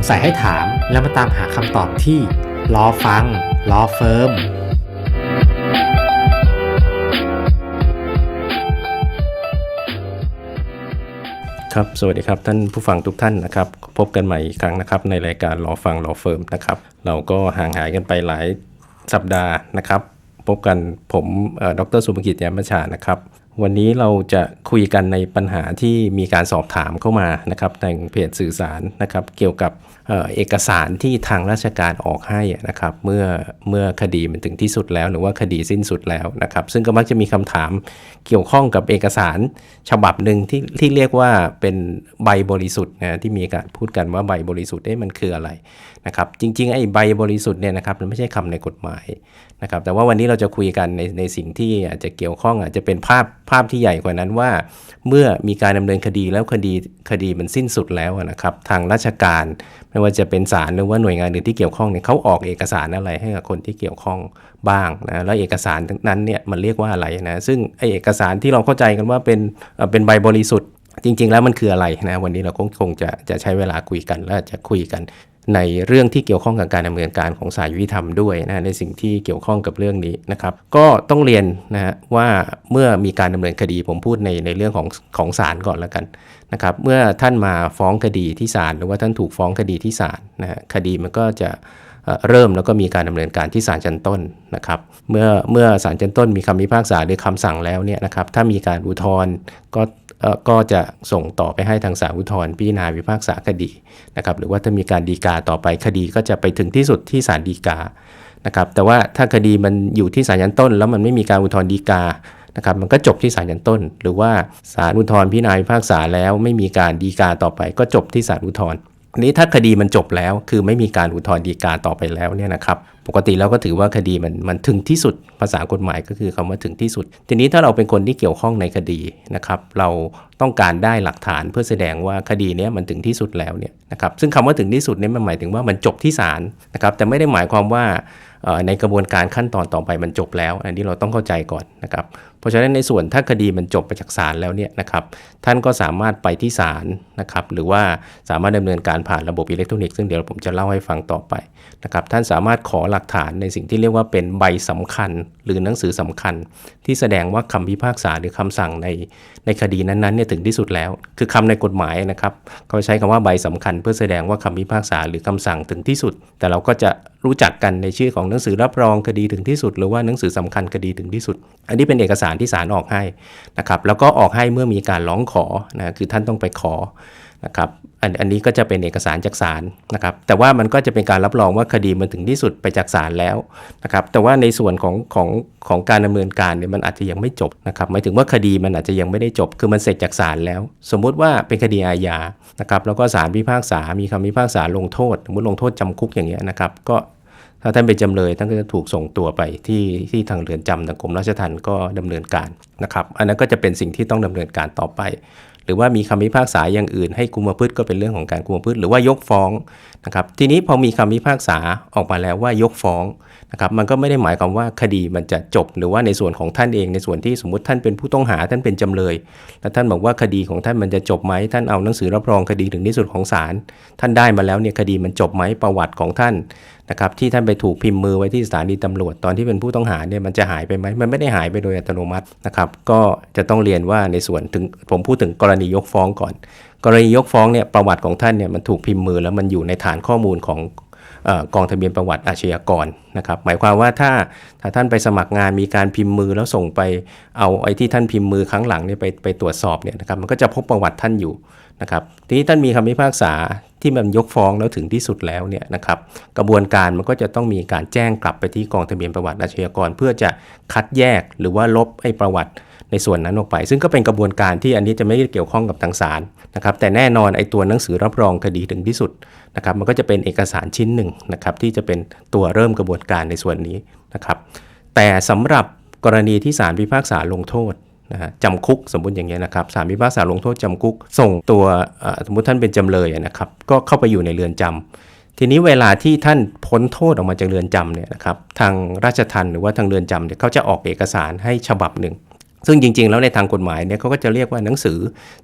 งสัยให้ถามแล้วมาตามหาคำตอบที่รอฟังรอเฟิร์มครับสวัสดีครับท่านผู้ฟังทุกท่านนะครับ พบกันใหม่อีกครั้งนะครับ ในรายการรอฟังรอเฟิร์มนะครับ เราก็ห่างหายกันไปหลายสัปดาห์นะครับ พบกันผมเอ่อดรสุภกิจยามประชานะครับ วันนี้เราจะคุยกันในปัญหาที่มีการสอบถามเข้ามานะครับในเพจสื่อสารนะครับ เกี่ยวกับ เอกสารที่ทางราชการออกให้นะครับเมื่อเมื่อคดีมันถึงที่สุดแล้ว หรือว่าคดีสิ้นสุดแล้วนะครับ ซึ่งก็มักจะมีคำถามเกี่ยวข้องกับเอกสารฉบับหนึ่งที่ที่เรียกว่าเป็นใบบริสุทธิ์นะที่มีการพูดกันว่าใบบริสุทธิ์เอ๊ะมันคืออะไรนะครับ จริงๆไอ้ใบบริสุทธิ์เนี่ยนะครับมันไม่ใช่คำในกฎหมายนะครับ แต่ว่าวันนี้เราจะคุยกันในในสิ่งที่อาจจะเกี่ยวข้องอาจจะเป็นภาพภาพที่ใหญ่กว่านั้นว่า เมื่อมีการดำเนินคดีแล้วคดีคดีมันสิ้นสุดแล้วนะครับ ทางราชการไม่ว่าจะเป็นศาลหรือว่าหน่วยงานอื่นที่เกี่ยวข้องเนี่ยเขาออกเอกสารอะไรให้กับคนที่เกี่ยวข้องบ้างนะแล้วเอกสารนั้นเนี่ยมันเรียกว่าอะไรนะซึ่งไอเอกสารที่เราเข้าใจกันว่าเป็นเอ่อเป็นใบบริสุทธิ์จริง ๆ แล้วมันคืออะไรนะวันนี้เราคงคงจะจะใช้เวลาคุยกันและจะคุยกัน ในเรื่องที่เกี่ยวข้องกับการดำเนินการของศาลยุติธรรมด้วยนะในสิ่งที่เกี่ยวข้องกับเรื่องนี้นะครับ ก็ต้องเรียนนะฮะว่าเมื่อมีการดำเนินคดีผมพูดในในเรื่องของของศาลก่อนแล้วกันนะครับ เมื่อท่านมาฟ้องคดีที่ศาลหรือว่าท่านถูกฟ้องคดีที่ศาลนะฮะคดีมันก็จะเริ่มแล้วก็มีการดำเนินการที่ศาลชั้นต้นนะครับ เมื่อเมื่อศาลชั้นต้นมีคำพิพากษาหรือคำสั่งแล้วเนี่ยนะครับถ้ามีการอุทธรณ์ก็ ก็จะส่งต่อไปให้ทางศาลอุทธรณ์พิจารณาพิพากษาคดีนะครับหรือว่าถ้ามีการดีกาต่อไปคดีก็จะไปถึงที่สุดที่ศาลฎีกานะครับแต่ว่าถ้าคดีมันอยู่ที่ศาลชั้นต้น แล้วมันไม่มีการอุทธรณ์ฎีกานะครับมันก็จบที่ศาลชั้นต้น หรือว่าศาลอุทธรณ์พิจารณาพิพากษาแล้วไม่มีการดีกาต่อไป ก็จบที่ศาลอุทธรณ์ นี้ถ้าคดีมันจบแล้วคือไม่มีการอุทธรณ์ฎีกาต่อไปแล้วเนี่ยนะครับปกติแล้วก็ถือว่าคดีมันมันถึงที่สุดภาษากฎหมายก็คือคำว่าถึงที่สุด ทีนี้ถ้าเราเป็นคนที่เกี่ยวข้องในคดีนะครับ เราต้องการได้หลักฐานเพื่อแสดงว่าคดีนี้มันถึงที่สุดแล้วเนี่ยนะครับซึ่งคำว่าถึงที่สุดเนี่ยมันหมายถึงว่ามันจบที่ศาลนะครับแต่ไม่ได้หมายความว่าในกระบวนการขั้นตอนต่อไปมันจบแล้ว อันนี้เราต้องเข้าใจก่อนนะครับ เพราะฉะนั้นในส่วนถ้าคดีมันจบไปจากศาลแล้วเนี่ยนะครับท่านก็สามารถไปที่ศาลนะครับหรือว่าสามารถดำเนินการผ่านระบบอิเล็กทรอนิกส์ซึ่งเดี๋ยวผมจะเล่าให้ฟังต่อไปนะครับท่านสามารถขอหลักฐานในสิ่งที่เรียกว่าเป็นใบสำคัญ หรือหนังสือสำคัญ ที่แสดงว่าคำพิพากษาหรือคำสั่งในในคดีนั้นๆเนี่ยถึงที่สุดแล้ว คือคำในกฎหมายนะครับเขาใช้คำว่าใบสำคัญ เพื่อแสดงว่าคำพิพากษาหรือคำสั่งถึงที่สุด แต่เราก็จะรู้จักกันในชื่อของหนังสือรับรองคดีถึงที่สุด หรือว่าหนังสือสำคัญคดีถึงที่สุด อันนี้เป็นเอกสารที่ศาลออกให้นะครับแล้วก็ออกให้เมื่อมีการร้องขอนะคือท่านต้องไปขอนะครับอันอันนี้ก็จะเป็นเอกสารจากศาลนะครับแต่ว่ามันก็จะเป็นการรับรองว่าคดีมันถึงที่สุดไปจากศาลแล้วนะครับแต่ว่าในส่วนของของของการดำเนินการเนี่ยมันอาจจะยังไม่จบนะครับหมายถึงว่าคดีมันอาจจะยังไม่ได้จบ คือมันเสร็จจากศาลแล้ว สมมุติว่าเป็นคดีอาญานะครับแล้วก็ศาลพิพากษา มีคำพิพากษาลงโทษสมมติลงโทษจำคุกอย่างเงี้ยนะครับก็ ถ้าท่านเป็นจำเลยท่านก็จะถูกส่งตัวไปที่ที่ทางเรือนจำทางกรมราชทัณฑ์ก็ดำเนินการนะครับ อันนั้นก็จะเป็นสิ่งที่ต้องดำเนินการต่อไป หรือว่ามีคำพิพากษาอย่างอื่น ให้กุมประพฤติก็เป็นเรื่องของการกุมประพฤติหรือว่ายกฟ้องนะครับ ทีนี้พอมีคำพิพากษาออกมาแล้วว่ายกฟ้องนะครับมันก็ไม่ได้หมายความว่าคดีมันจะจบ หรือว่าในส่วนของท่านเองในส่วนที่สมมติท่านเป็นผู้ต้องหาท่านเป็นจำเลย แล้วท่านบอกว่าคดีของท่านมันจะจบไหมท่านเอาหนังสือรับรองคดีถึงที่สุดของศาลท่านได้มาแล้วเนี่ยคดีมันจบไหมประวัติของท่าน นะครับที่ท่านไปถูกพิมพ์มือไว้ที่สถานีตำรวจตอนที่เป็นผู้ต้องหาเนี่ยมันจะหายไปไหมมันไม่ได้หายไปโดยอัตโนมัตินะครับก็จะต้องเรียนว่าในส่วนถึงผมพูดถึงกรณียกฟ้องก่อน กรณียกฟ้องเนี่ยประวัติของท่านเนี่ยมันถูกพิมพ์มือแล้วมันอยู่ในฐานข้อมูลของกองทะเบียนประวัติอาชญากรนะครับหมายความว่าถ้าถ้าท่านไปสมัครงานมีการพิมพ์มือแล้วส่งไปเอาไอ้ที่ท่านพิมพ์มือครั้งหลังเนี่ยไปไปตรวจสอบเนี่ยนะครับมันก็จะพบประวัติท่านอยู่นะครับทีนี้ท่านมีคำพิพากษา ที่มันยกฟ้องแล้วถึงที่สุดแล้วเนี่ยนะครับกระบวนการมันก็จะต้องมีการแจ้งกลับไปที่กองทะเบียนประวัติอาชญากร เพื่อจะคัดแยกหรือว่าลบไอ้ประวัติในส่วนนั้นออกไป ซึ่งก็เป็นกระบวนการที่อันนี้จะไม่ได้เกี่ยวข้องกับทางศาลนะครับแต่แน่นอนไอ้ตัวหนังสือรับรองคดีถึงที่สุดนะครับมันก็จะเป็นเอกสารชิ้นหนึ่งนะครับที่จะเป็นตัวเริ่มกระบวนการในส่วนนี้นะครับแต่สำหรับกรณีที่ศาลพิพากษาลงโทษ นะฮะจำคุกสมมุติอย่างเงี้ยนะครับสาลพิพากษาลงโทษจำคุก ส่งตัวสมมติท่านเป็นจำเลยนะครับก็เข้าไปอยู่ในเรือนจำทีนี้เวลาที่ท่านพ้นโทษออกมาจากเรือนจำเนี่ยนะครับทางราชทัณฑ์หรือว่าทางเรือนจำเนี่ยเขาจะออกเอกสารให้ฉบับหนึ่ง ซึ่งจริง ๆ แล้วในทางกฎหมายเนี่ยเขาก็จะเรียกว่าหนังสือ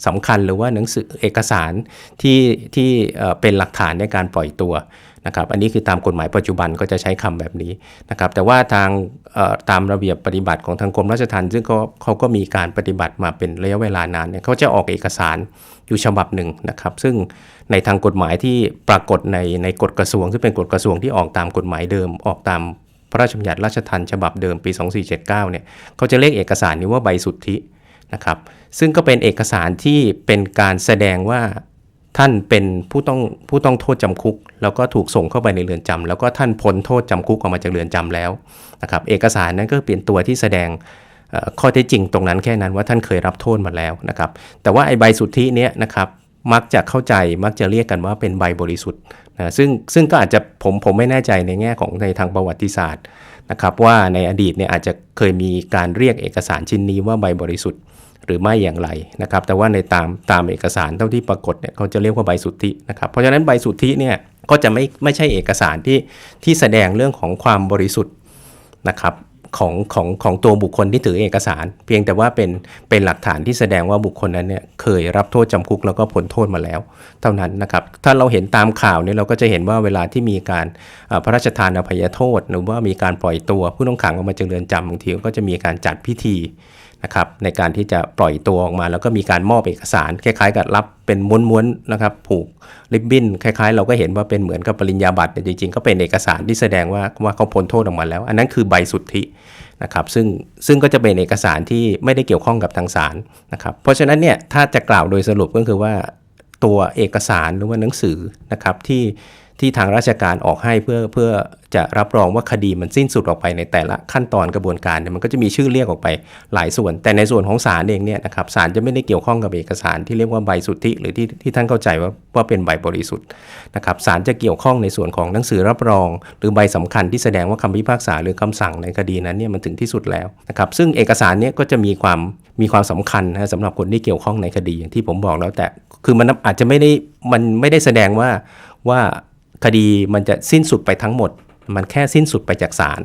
สำคัญหรือว่าหนังสือเอกสารที่ที่เป็นหลักฐานในการปล่อยตัวนะครับอันนี้คือตามกฎหมายปัจจุบันก็จะใช้คำแบบนี้นะครับแต่ว่าทางตามระเบียบปฏิบัติของทางกรมราชทัณฑ์ซึ่งเขาเขาก็มีการปฏิบัติมาเป็นระยะเวลานานเนี่ยเขาจะออกเอกสารอยู่ฉบับหนึ่งนะครับ ซึ่งในทางกฎหมายที่ปรากฏในในกฎกระทรวง ซึ่งเป็นกฎกระทรวงที่ออกตามกฎหมายเดิมออกตาม พระราชบัญญัติราชทัณฑ์ฉบับเดิมปี 2479 เนี่ยเขาจะเรียกเอกสารนี้ว่าใบสุทธินะครับซึ่งก็เป็นเอกสารที่เป็นการแสดงว่าท่านเป็นผู้ต้องผู้ต้องโทษจำคุก แล้วก็ถูกส่งเข้าไปในเรือนจำแล้วก็ท่านพ้นโทษจำคุกออกมาจากเรือนจำแล้วนะครับเอกสารนั้นก็เป็นตัวที่แสดงข้อเท็จจริงตรงนั้นแค่นั้นว่าท่านเคยรับโทษมาแล้วนะครับแต่ว่าไอ้ใบสุทธิเนี้ยนะครับ มักจะเข้าใจมักจะเรียกกันว่าเป็นใบบริสุทธิ์นะซึ่งซึ่งก็อาจจะผมผมไม่แน่ใจในแง่ของในทางประวัติศาสตร์นะครับว่าในอดีตเนี่ยอาจจะเคยมีการเรียกเอกสารชิ้นนี้ว่าใบบริสุทธิ์หรือไม่อย่างไรนะครับ แต่ว่าในตามตามเอกสารเท่าที่ปรากฏเนี่ยเขาจะเรียกว่าใบสุทธินะครับ เพราะฉะนั้นใบสุทธิเนี่ยก็จะไม่ไม่ใช่เอกสารที่ที่แสดงเรื่องของความบริสุทธิ์นะครับ ของของของตัวบุคคลที่ถือเอกสาร เพียงแต่ว่าเป็นเป็นหลักฐานที่แสดงว่าบุคคลนั้นเนี่ยเคยรับโทษจำคุกแล้วก็พ้นโทษมาแล้ว เท่านั้นนะครับ ถ้าเราเห็นตามข่าวเนี่ยเราก็จะเห็นว่าเวลาที่มีการอ่อพระราชทานอภัยโทษ หรือว่ามีการปล่อยตัวผู้ต้องขังออกมาจากเรือนจำบางทีก็จะมีการจัดพิธี นะครับในการที่จะปล่อยตัวออกมา แล้วก็มีการมอบเอกสารคล้ายๆ กับรับเป็นม้วนๆนะครับผูกริบบิ้นคล้ายๆ เราก็เห็นว่าเป็นเหมือนกับปริญญาบัตรแต่จริงๆ ก็เป็นเอกสารที่แสดงว่าว่าเขาพ้นโทษออกมาแล้ว อันนั้นคือใบสุทธินะครับซึ่งซึ่งก็จะเป็นเอกสารที่ไม่ได้เกี่ยวข้องกับทางศาลนะครับเพราะฉะนั้นเนี่ยถ้าจะกล่าวโดยสรุปก็คือว่าตัวเอกสารหรือว่าหนังสือนะครับที่ ที่ทางราชการออกให้เพื่อเพื่อจะรับรองว่าคดีมันสิ้นสุดออกไปในแต่ละขั้นตอนกระบวนการเนี่ยมันก็จะมีชื่อเรียกออกไปหลายส่วน แต่ในส่วนของศาลเองเนี่ยนะครับศาลจะไม่ได้เกี่ยวข้องกับเอกสารที่เรียกว่าใบสุทธิ หรือที่ที่ท่านเข้าใจว่าว่าเป็นใบบริสุทธิ์นะครับศาลจะเกี่ยวข้องในส่วนของหนังสือรับรอง หรือใบสำคัญที่แสดงว่าคำพิพากษาหรือคำสั่งในคดีนั้นเนี่ยมันถึงที่สุดแล้วนะครับซึ่งเอกสารเนี้ก็จะมีความมีความสำคัญนะสำหรับคนที่เกี่ยวข้องในคดีอย่างที่ผมบอกแล้วแต่คือมันอาจจะไม่ได้มันไม่ได้แสดงว่าว่า คดีมันจะสิ้นสุดไปทั้งหมด มันแค่สิ้นสุดไปจากศาล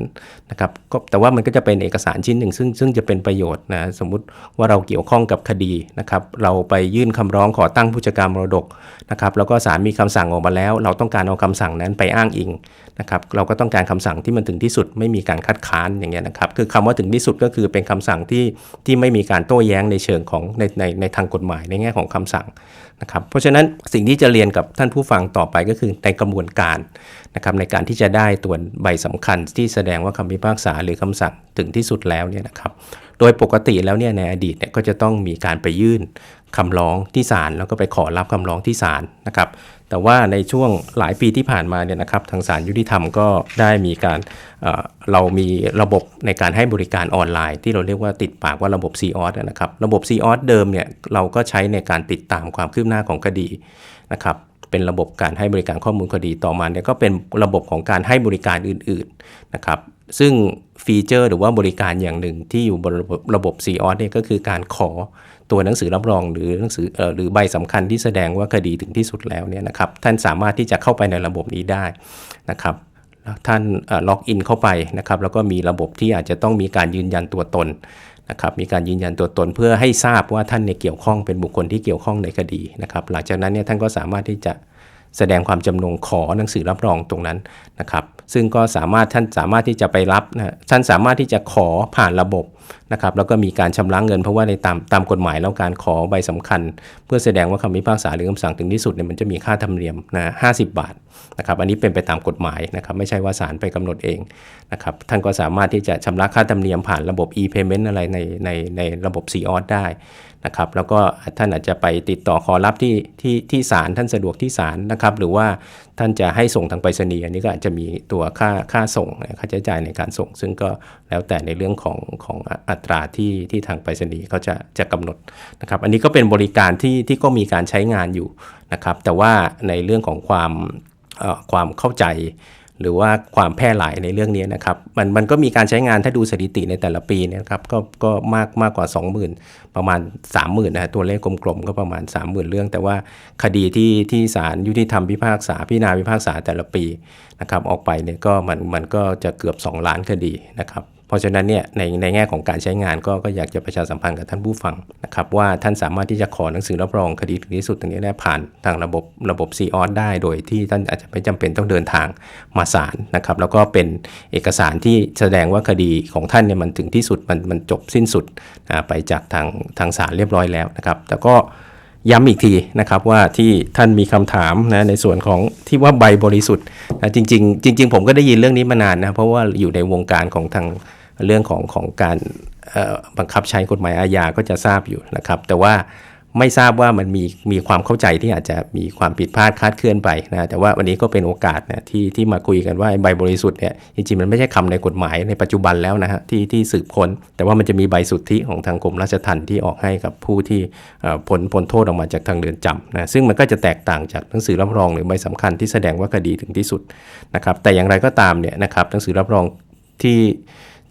นะครับก็แต่ว่ามันก็จะเป็นเอกสารชิ้นหนึ่ง ซึ่งซึ่งจะเป็นประโยชน์นะสมมุติว่าเราเกี่ยวข้องกับคดีนะครับเราไปยื่นคำร้องขอตั้งผู้จัดการมรดกนะครับแล้วก็ศาลมีคำสั่งออกมาแล้ว เราต้องการเอาคำสั่งนั้นไปอ้างอิงนะครับเราก็ต้องการคำสั่งที่มันถึงที่สุดไม่มีการคัดค้านอย่างเงี้ยนะครับคือคำว่าถึงที่สุดก็คือเป็นคำสั่งที่ที่ไม่มีการโต้แย้งในเชิงของในในในทางกฎหมายในแง่ของคำสั่ง นะครับเพราะฉะนั้นสิ่งที่จะเรียนกับท่านผู้ฟังต่อไปก็คือในกระบวนการนะครับในการที่จะได้ตัวใบสำคัญที่แสดงว่าคำพิพากษาหรือคำสั่งถึงที่สุดแล้วเนี่ยนะครับโดยปกติแล้วเนี่ยในอดีตเนี่ยก็จะต้องมีการไปยื่นคำร้องที่ศาลแล้วก็ไปขอรับคำร้องที่ศาลนะครับ แต่ว่าในช่วงหลายปีที่ผ่านมาเนี่ยนะครับทางศาลยุติธรรมก็ได้มีการเเรามีระบบในการให้บริการออนไลน์ ที่เราเรียกว่าติดปากว่าระบบ c ีออสนะครับระบบ c ีออสเดิมเนี่ยเราก็ใช้ในการติดตามความคืบหน้าของคดีนะครับเป็นระบบการให้บริการข้อมูลคดีต่อมาเนี่ยก็เป็นระบบของการให้บริการอื่นๆนะครับซึ่งฟีเจอร์หรือว่าบริการอย่างหนึ่งที่อยู่บนระบบระบบ c ีออสเนี่ยก็คือการขอ ตัวหนังสือรับรองหรือหนังสืออหรือใบสำคัญที่แสดงว่าคดีถึงที่สุดแล้วเนี่ยนะครับท่านสามารถที่จะเข้าไปในระบบนี้ได้นะครับแล้วท่านล็อกอินเข้าไปนะครับแล้วก็มีระบบที่อาจจะต้องมีการยืนยันตัวตนนะครับมีการยืนยันตัวตนเพื่อให้ทราบว่าท่านเนี่ยเกี่ยวข้องเป็นบุคคลที่เกี่ยวข้องในคดีนะครับหลังจากนั้นเนี่ยท่านก็สามารถที่จะแสดงความจำนงขอหนังสือรับรองตรงนั้นนะครับ ซึ่งก็สามารถท่านสามารถที่จะไปรับนะท่านสามารถที่จะขอผ่านระบบนะครับแล้วก็มีการชำระเงินเพราะว่าในตามตามกฎหมายแล้วการขอใบสำคัญ เพื่อแสดงว่าคำพิพากษาหรือคำสั่งถึงที่สุดเนี่ยมันจะมีค่าธรรมเนียมนะห้าสิบบาทนะครับอันนี้เป็นไปตามกฎหมายนะครับไม่ใช่ว่าศาลไปกำหนดเองนะครับท่านก็สามารถที่จะชำระค่าธรรมเนียมผ่านระบบ e-payment อะไรในในในระบบ c ีออสได้นะครับแล้วก็ท่านอาจจะไปติดต่อขอรับที่ที่ที่ศาลท่านสะดวกที่ศาลนะครับหรือว่าท่านจะให้ส่งทางไปรษณีย์อันนี้ก็อาจจะมีตัวค่าค่าส่งค่าใช้จ่ายในการส่ง ซึ่งก็แล้วแต่ในเรื่องของของอัตราที่ที่ทางไปรษณีย์เขาจะจะกำหนดนะครับ อันนี้ก็เป็นบริการที่ที่ก็มีการใช้งานอยู่นะครับ แต่ว่าในเรื่องของความเอ่อความเข้าใจ หรือว่าความแพร่หลายในเรื่องนี้นะครับ มันมันก็มีการใช้งานถ้าดูสถิติในแต่ละปีนะครับก็ก็มากมากกว่า 20,000 ประมาณ 30,000นะตัวเลขกลมๆก็ประมาณ 30,000 เรื่อง แต่ว่าคดีที่ที่ศาลยุติธรรมพิพากษาพิจารณาพิพากษาแต่ละปีนะครับออกไปเนี่ยก็มันมันก็จะเกือบ 2 ล้านคดีนะครับ เพราะฉะนั้นเนี่ยในในแง่ของการใช้งานก็ก็อยากจะประชาสัมพันธ์กับท่านผู้ฟังนะครับว่าท่านสามารถที่จะขอหนังสือรับรองคดีถึงที่สุดตรงนี้ได้ผ่านทางระบบระบบ c ีออสได้ โดยที่ท่านอาจจะไม่จำเป็นต้องเดินทางมาศาลนะครับแล้วก็เป็นเอกสารที่แสดงว่าคดีของท่านเนี่ยมันถึงที่สุดมันมันจบสิ้นสุดไปจากทางทางศาลเรียบร้อยแล้วนะครับแต่ก็ย้ำอีกทีนะครับว่าที่ท่านมีคำถามนะในส่วนของที่ว่าใบบริสุทธิ์นะจริงๆ จริง ๆ ผมก็ได้ยินเรื่องนี้มานานนะเพราะว่าอยู่ในวงการของทาง เรื่องของของการบังคับใช้กฎหมายอาญาก็จะทราบอยู่นะครับ แต่ว่าไม่ทราบว่ามันมีมีความเข้าใจที่อาจจะมีความผิดพลาดคลาดเคลื่อนไปนะแต่ว่าวันนี้ก็เป็นโอกาสนะที่ที่มาคุยกันว่าใบบริสุทธิ์เนี่ยจริงๆมันไม่ใช่คำในกฎหมายในปัจจุบันแล้วนะฮะที่ที่สืบค้น แต่ว่ามันจะมีใบสุทธิของทางกรมราชทัณฑ์ที่ออกให้กับผู้ที่เอ่อพ้นโทษออกมาจากทางเรือนจำนะซึ่งมันก็จะแตกต่างจากหนังสือรับรองหรือใบสำคัญที่แสดงว่าคดีถึงที่สุดนะครับแต่อย่างไรก็ตามเนี่ยนะครับหนังสือรับรองที่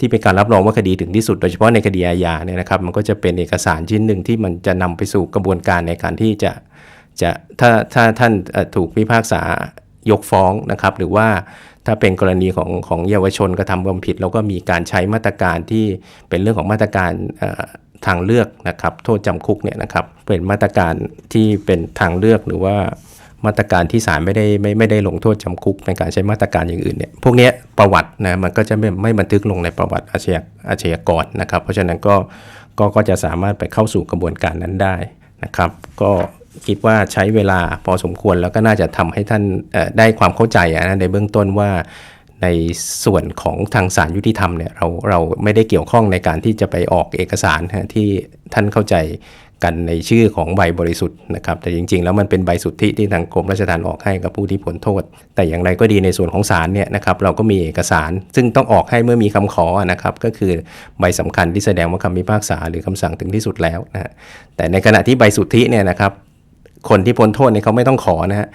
ที่เป็นการรับรองว่าคดีถึงที่สุด โดยเฉพาะในคดีอาญาเนี่ยนะครับ มันก็จะเป็นเอกสารชิ้นหนึ่งที่มันจะนำไปสู่กระบวนการในการที่จะจะถ้าถ้าท่านถูกพิพากษายกฟ้องนะครับ หรือว่าถ้าเป็นกรณีของของเยาวชนกระทำความผิด แล้วก็มีการใช้มาตรการที่เป็นเรื่องของมาตรการทางเลือกนะครับ โทษจำคุกเนี่ยนะครับเป็นมาตรการที่เป็นทางเลือกหรือว่า มาตรการที่ศาลไม่ได้ไม่ไม่ได้ลงโทษจำคุกในการใช้มาตรการอย่างอื่นเนี่ยพวกนี้ประวัตินะมันก็จะไม่ไม่บันทึกลงในประวัติอาชญาอาชญากรนะครับ เพราะฉะนั้นก็ก็ก็จะสามารถไปเข้าสู่กระบวนการนั้นได้นะครับ ก็คิดว่าใช้เวลาพอสมควรแล้วก็น่าจะทำให้ท่านได้ความเข้าใจนะในเบื้องต้นว่าในส่วนของทางศาลยุติธรรมเนี่ยเราเราไม่ได้เกี่ยวข้องในการที่จะไปออกเอกสารที่ท่านเข้าใจ กันในชื่อของใบบริสุทธิ์นะครับแต่จริงๆ แล้วมันเป็นใบสุทธิที่ทางกรมราชธรรมออกให้กับผู้ที่พ้นโทษ แต่อย่างไรก็ดีในส่วนของศาลเนี่ยนะครับเราก็มีเอกสาร ซึ่งต้องออกให้เมื่อมีคำขอนะครับก็คือใบสำคัญที่แสดงว่าคำพิพากษาหรือคำสั่งถึงที่สุดแล้วนะฮะแต่ในขณะที่ใบสุทธิเนี่ยนะครับคนที่พ้นโทษเนี่ยเขาไม่ต้องขอนะฮะ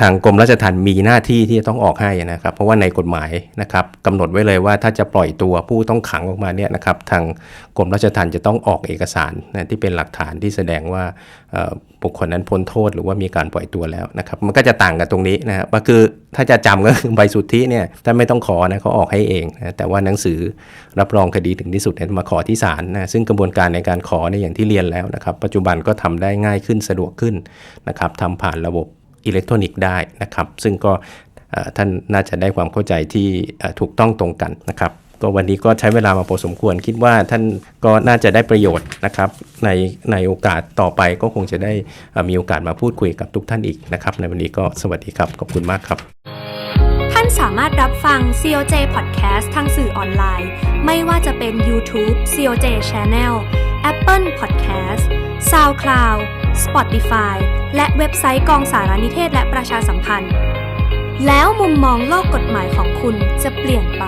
ทางกรมราชทัณฑ์มีหน้าที่ที่จะต้องออกให้นะครับ เพราะว่าในกฎหมายนะครับกำหนดไว้เลยว่าถ้าจะปล่อยตัวผู้ต้องขังออกมาเนี่ยนะครับ ทางกรมราชทัณฑ์จะต้องออกเอกสารนะที่เป็นหลักฐานที่แสดงว่าบุคคลนั้นพ้นโทษหรือว่ามีการปล่อยตัวแล้วนะครับ มันก็จะต่างกันตรงนี้นะครับก็คือถ้าจะจำก็คือใบสุทธิเนี่ยถ้าไม่ต้องขอนะเขาออกให้เองนะแต่ว่าหนังสือรับรองคดีถึงที่สุดเนี่ยมาขอที่ศาลนะซึ่งกระบวนการในการขอเนี่ยอย่างที่เรียนแล้วนะครับ ปัจจุบันก็ทำได้ง่ายขึ้นสะดวกขึ้นนะครับทำผ่านระบบ อิเล็กทรอนิกส์ได้นะครับ ซึ่งก็ท่านน่าจะได้ความเข้าใจที่ถูกต้องตรงกันนะครับก็วันนี้ก็ใช้เวลามาพอสมควรคิดว่าท่านก็น่าจะได้ประโยชน์นะครับ ในในโอกาสต่อไปก็คงจะได้มีโอกาสมาพูดคุยกับทุกท่านอีกนะครับ ในวันนี้ก็สวัสดีครับ ขอบคุณมากครับ ท่านสามารถรับฟัง COJ Podcast ทางสื่อออนไลน์ ไม่ว่าจะเป็น YouTube COJ Channel Apple Podcast SoundCloud Spotify และเว็บไซต์กองสารนิเทศและประชาสัมพันธ์ แล้วมุมมองโลกกฎหมายของคุณจะเปลี่ยนไป